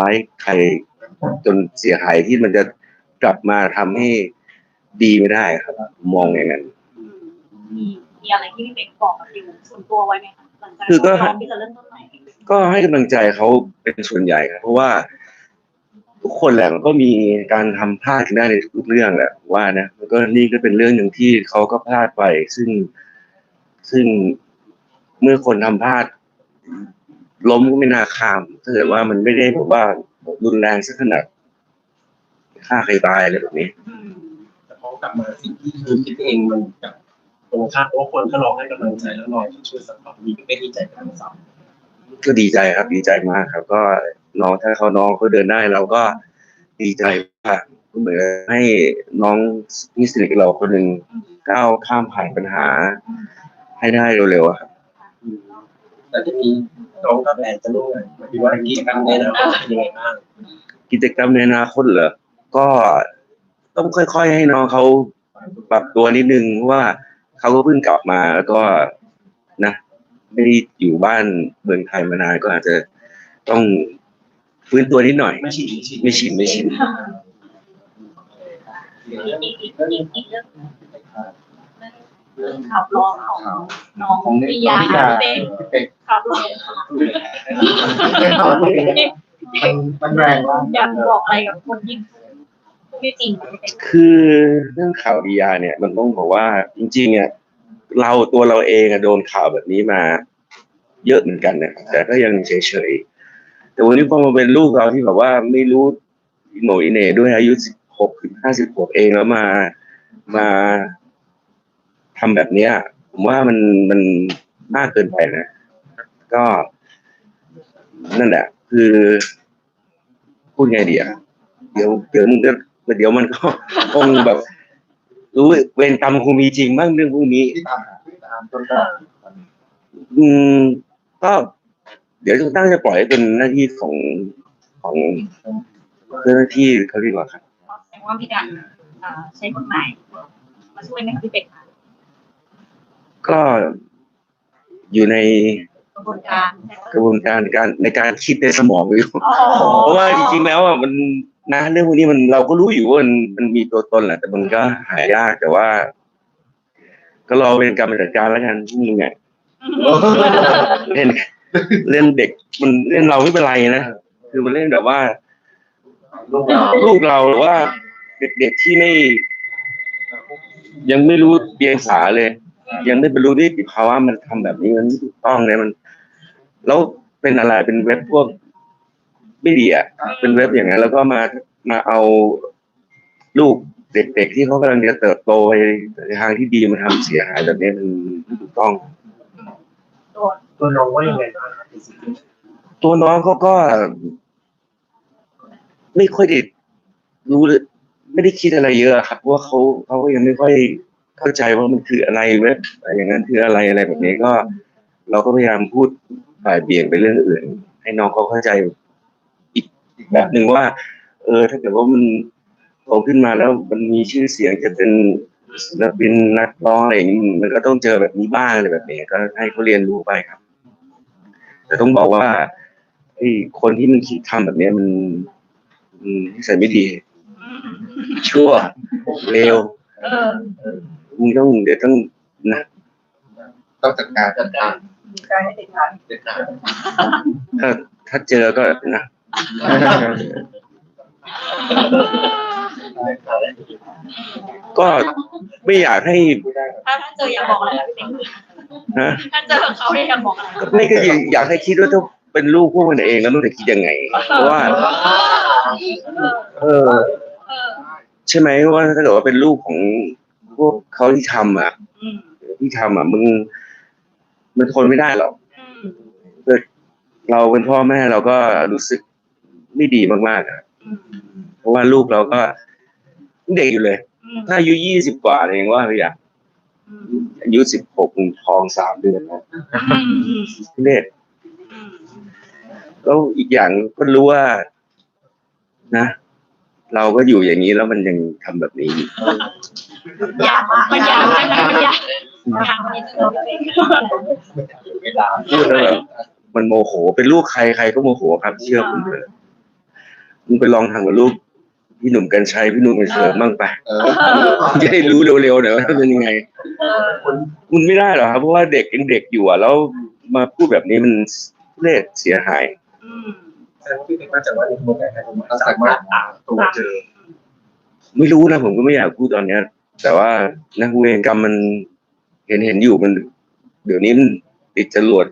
ร้ายใครจนเสียหายที่มันจะกลับมาทำให้ดีไม่ได้ครับมองอย่างนั้น มีมีอะไรที่พี่เป๊กบอกกับดิวส่วนตัวไว้ไหมคะหลังจากคือก็ พร้อมที่จะเริ่มต้นใหม่ก็ให้กำลังใจเขาเป็นส่วนใหญ่ครับเพราะว่าทุกคนแหละมันก็มีการทำพลาดได้ในทุกเรื่องแหละว่านะมันก็นี่ก็เป็นเรื่องหนึ่งที่เขาก็พลาดไป ซึ่งซึ่งเมื่อคนทำพลาด ล้มก็ไม่น่าข้ามถ้าเกิดว่ามันไม่ได้แบบว่ารุนแรงสักขนาดฆ่าใครตายอะไรแบบนี้อืมแต่พอกลับมาสิ่งที่คือคิดเองมันกับตรงข้ามเพราะว่าคนก็ร้องให้กำลังใจแล้วรอที่ช่วยสปอร์ตมีไม่ดีใจกับทั้งสองก็ดีใจครับดีใจมากครับ ก็น้องถ้าเขาน้องเขาเดินได้เราก็ดีใจมากเหมือนให้น้องพี่สนิทเราคนหนึ่งอืมก้าวข้ามผ่านปัญหาให้ได้เร็วๆอะครับ แต่ที่นี้น้องก็แพลนจะร่วมงานหมายถึงว่ากิจกรรมในอนาคตเป็นยังไงบ้างกิจกรรมในอนาคตเหรอ ก็ต้องค่อยๆให้น้องเขาปรับตัวนิดนึงเพราะว่าเขาก็เพิ่งกลับมาแล้วก็นะไม่ได้อยู่บ้านเมืองไทยมานานก็อาจจะต้องฟื้นตัวนิดหน่อย ไม่ชินไม่ชินไม่ชินอีกอีกอีกอีกเรื่องเรื่อง ขับร้องของน้องปิยาพี่เป๊กเป็นขับร้องมันมันแรงมากอยากบอกอะไรกับคนที่ที่จริงกับพี่เป๊กคือเรื่องข่าวดียาเนี่ย มันต้องบอกว่าจริงๆอะเราตัวเราเองอะโดนข่าวแบบนี้มา เยอะเหมือนกันนะแต่ก็ยังเฉยๆแต่วันนี้พอมาเป็นลูกเราที่แบบว่าไม่รู้อิโหนอิเหน่ด้วยอายุสิบหกถึงห้าสิบขวบเองแล้วมามา ทำแบบเนี้ย ผมว่ามันมันมากเกินไปนะ ก็ นั่นแหละ คือพูดไงดีอะเดี๋ยวเดี๋ยวมันก็เดี๋ยวมันก็คงแบบ รู้เวรกรรมคงมีจริงบ้างเรื่องพวกนี้ที่ตามที่ตามจนได้อืมก็เดี๋ยวจะตั้งจะปล่อยให้เป็นหน้าที่ของของเจ้าหน้าที่เขาดีกว่าครับแสดงว่ามีการอ่าใช้กฎหมายมาช่วยไหมคะพี่เป๊กคะ ก็อยู่ในกระบวนการกระบวนการการในการคิดในสมองอยู่อ๋อเพราะว่าจริงๆแล้วอะมันนะเรื่องพวกนี้มันเราก็รู้อยู่ว่ามันมันมีตัวตนแหละ แต่มันก็หายากแต่ว่า ก็รอเป็นกรรมจัดการแล้วกันพรุ่งนี้ไงเล่นเล่นเด็ก มันเล่นเราไม่เป็นไรนะคือมันเล่นแบบว่าลูกเราลูกเราหรือว่า เด็กๆที่ไม่ ยังไม่รู้เดียงสาเลย ยังไม่บรรลุนิติภาวะมันทำแบบนี้มันไม่ถูกต้องเลยมัน แล้วเป็นอะไรเป็นเว็บพวกไม่ดีอะเป็นเว็บอย่างนั้นแล้วก็มามาเอาลูกเด็กๆที่เขากำลังจะเติบโตไปในทางที่ดีมาทำเสียหายแบบนี้มันไม่ถูกต้องโดนตัวน้องว่ายังไงบ้างครับในสิ่งที่ตัวน้องเขาก็ ไม่ค่อยได้รู้เลยไม่ได้คิดอะไรเยอะครับเพราะว่าเขาเขาก็ยังไม่ค่อย เข้าใจว่ามันคืออะไรเว็บอย่างนั้นคืออะไรอะไรแบบนี้ก็ เราก็พยายามพูดบ่ายเบี่ยงไปเรื่องอื่น ให้น้องเขาเข้าใจอีกแบบหนึ่งว่า เออ ถ้าเกิดว่ามันโตขึ้นมาแล้วมันมีชื่อเสียงจะเป็นศิลปินนักร้องอะไรอย่างนี้มันก็ต้องเจอแบบนี้บ้างอะไรแบบนี้ก็ให้เขาเรียนรู้ไปครับ แต่ต้องบอกว่าไอ้คนที่มันคิดทำแบบนี้มันอืมนิสัยไม่ดี ชั่วเลว มึงต้องเดี๋ยวต้องนะต้องจัดการจัดการการให้เด็กทานเด็ดขาดถ้าถ้าเจอก็นะก็ไม่อยากให้ถ้าถ้าเจออยากบอกอะไรนะพี่เป๊กนะถ้าเจอเขาเนี่ยอยากบอกอะไรก็ไม่ก็อยากให้คิดว่าถ้าเป็นลูกพวกมันเองแล้วมันจะคิดยังไงเพราะว่า เออเออใช่ไหมว่าถ้าเกิดว่าเป็นลูกของ พวกเขาที่ทำอะอืมที่ทำอะมึงมันทนไม่ได้หรอก อืมเราเป็นพ่อแม่เราก็รู้สึกไม่ดีมากๆอะอืมเพราะว่าลูกเราก็เด็กอยู่เลย อืมถ้าอายุยี่สิบกว่าเองว่าไปอย่างอืมอายุสิบหกทองสามเดือนนะอืมอืมเด็กอืมแล้วอีกอย่างก็รู้ว่า นะ เราก็อยู่อย่างนี้แล้วมันยังทำแบบนี้อยู่ อยากมันอยากใช่ไหมมันอยากอยากมีตัวพี่เป๊กเวลาพูดแล้วแบบมันโมโห เป็นลูกใครใครก็โมโหครับ เชื่อผมเถอะมึงไปลองทำกับลูกพี่หนุ่มกัญชัยพี่หนุ่มกัญชัยบ้างไปเออจะได้รู้เร็วๆหน่อยว่าเป็นยังไงคุณไม่ได้หรอกครับ เพราะว่าเด็กยังเด็กอยู่อะแล้วมาพูดแบบนี้มันเลดเสียหายอืมแสดงว่าพี่เป็นมั่นใจว่าในกระบวนการทางกฎหมายสามารถตามตัวเจอ ไม่รู้นะผมก็ไม่อยากพูดตอนเนี้ย แต่ว่านักเวรกรรมมันเห็นเห็นอยู่มัน เดี๋ยวนี้มันติดจรวด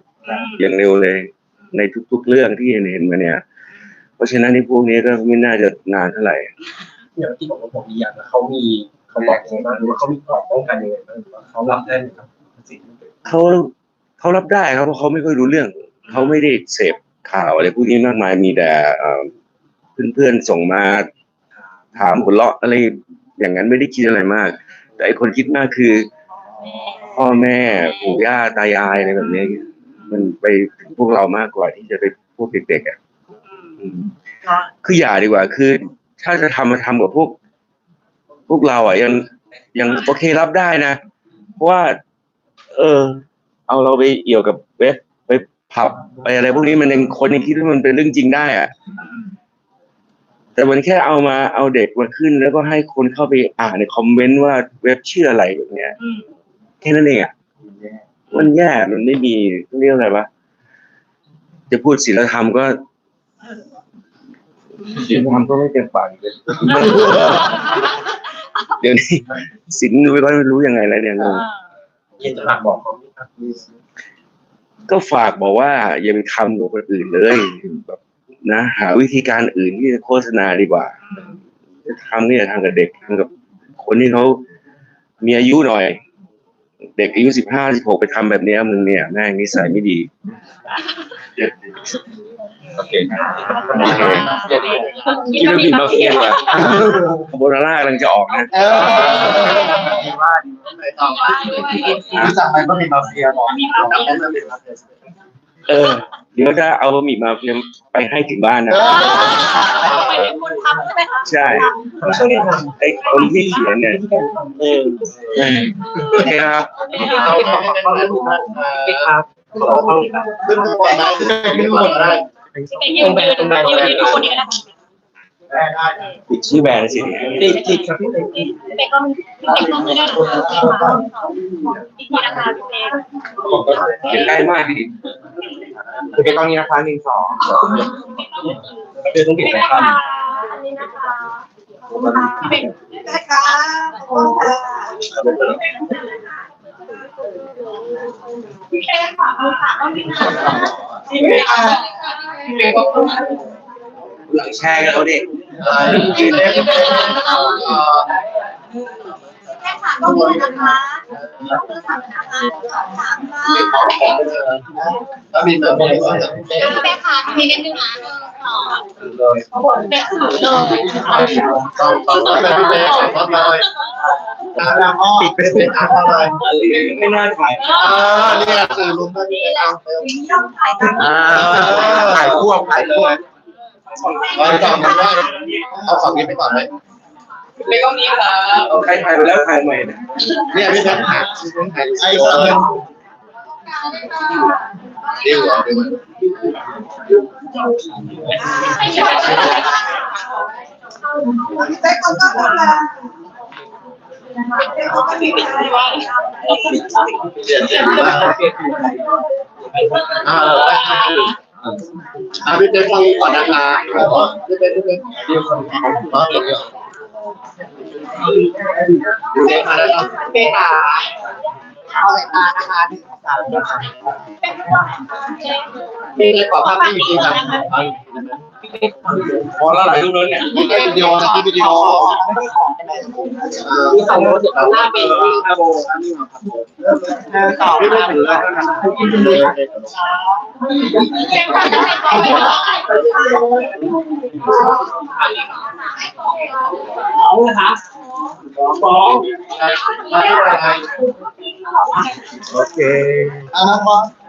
อย่างเร็วเลย ในทุก ๆ เรื่องที่เห็นเห็นมาเนี่ย เพราะฉะนั้นในพวกนี้ก็ไม่น่าจะนานเท่าไหร่อย่างที่บอกว่าผมมีอย่างแล้วเขามีเขาบอกยังไงบ้างหรือว่าเขามีกรอบป้องกันยังไงบ้างหรือว่าเขารับได้ไหมครับสิ่งที่เกิดเขาเขารับได้ครับเพราะเขาไม่ค่อยรู้เรื่อง เขาไม่ได้เสพข่าวอะไรพวกนี้มากมายมีแต่เอ่อเพื่อนๆส่งมาถามหัวเราะอะไร อย่างนั้นไม่ได้คิดอะไรมาก แต่ไอคนคิดมากคือ พ่อแม่ปู่ย่าตายายอะไรแบบนี้มันไปถึงพวกเรามากกว่าที่จะไปพวกเด็กๆอะคืออย่าดีกว่าคือ ถ้าจะทำมาทำกับพวก พวกเราอะยังยังโอเครับได้นะเพราะว่า เออ เอาเราไปเอี่ยวกับเว็บไปผับไปอะไรพวกนี้มันยังคนยังคิดว่ามันเป็นเรื่องจริงได้อะ แต่มันแค่เอามาเอาเด็กมาขึ้น แล้วก็ให้คนเข้าไปอ่านในคอมเมนต์ว่าเว็บชื่ออะไรแบบเนี้ยอืมแค่นั้นเองอะมันแย่มันไม่มีเรียกอะไรวะจะพูดศีลธรรมก็ศีลธรรมก็ไม่เต็มปากเลยเดี๋ยวนี้ศีลไม่ค่อยรู้ยังไงแล้วเนี่ยงงเย็นจะฝากบอกเขาไหมครับก็ฝากบอกว่าอย่าไปทำกับคนอื่นเลยแบบ นะหาวิธีการอื่นที่จะโฆษณาดีกว่าจะทำก็อย่าทำกับเด็กทำกับคนที่เขามีอายุหน่อย เด็กอายุสิบห้าสิบหกไปทำแบบเนี้ยมึงเนี่ยแม่งนิสัยไม่ดีโอเคครับคิดว่าผิดมาเฟียว่ะโบนาร่ากำลังจะออกนะเออดีว่าดีไม่ต้องรู้จักไหมก็มีมาเฟียบอกจำได้เลยเป็นมา เฟียเออ เดี๋ยวจะเอาบะหมี่มาเฟียไปให้ถึงบ้านนะ ไปเป็นคนทำใช่ไหมคะใช่ เขาช่วยกันทไอ้คนที่เขียนเนี่ยเออเออโอเคครับ เอาเอาเอาเอาำครับเขาเอา ขึ้นหมดได้ขึ้นหมดได้เป็นยืนยืนยืนยืนดูนี่นะคะ ได้ได้ปิดชื่อแบรนด์สิติดติดครับพี่เต็มที่พี่เป๊กก็มีพี่เป๊กก็มีได้นะคะอีกทีนะคะพี่เป๊กเขียนได้มากดิคือเป็นตรงนี้นะคะหนึ่งสองเดี๋ยวต้องเปลี่ยนพี่แปลเป๊กงค่ะอันนี้นะคะพี่เป๊กนะคะพี่เป๊กค่ะเอาค่ะต้องมีค่ะพี่เป๊กค่ะพี่เป๊กก็ หลังแชร์กันเอาดิแค่ค่ะต้องมีนะคะต้องมีค่ะนะคะถามค่ะแล้วมีเติมอะไรบ้างพี่เป๊กค่ะมีนิดนึงนะหนึ่งสองเลยพี่เป๊กถือเลยต้องต้องต้องเลยพี่เป๊กต้องเลยตาดำอ้อปิดเป็นเป็นตาเลยไม่น่าถ่ายอ่านี่คือลุงก็นี่เอาต้องถ่ายกันอ่าถ่ายค วบถ่ายควบเอาก่อนมันว่าเอาฝั่งนี้ไปก่อนไหมไม่ต้องมีค่ะใครถ่ายไปแล้วถ่ายใหม่นะเนี่ยพี่แจ๊คถ่ายพี่แจ๊คถ่ายไอ้เออดิวเหรอดิวพี่เป๊กคนก็ทำแล้วพี่เป๊กก็มีเป็นอะไรเรียนเรียนมากอ่า อ่าพี่เต้ฟังก่อนนะคะพี่เต้พี่เจ๊ดิวคนมาเลยพี่เต้มาแล้วครับเป๊กค่ะเอาสายตานะคะหนึ่งสามพี่เจ๊ขอภาพที่จริงครับ พอแล้วหลายรูปแล้วเนี่ยวิดีโอนะวิดีโอมีสองรถเดี๋ยวเราหน้าเป็นต่อพี่ไม่ถือแล้วเป๊กค่ะจะให้ต่อไปต่อสองนะครับสองโอเคอ่าครับ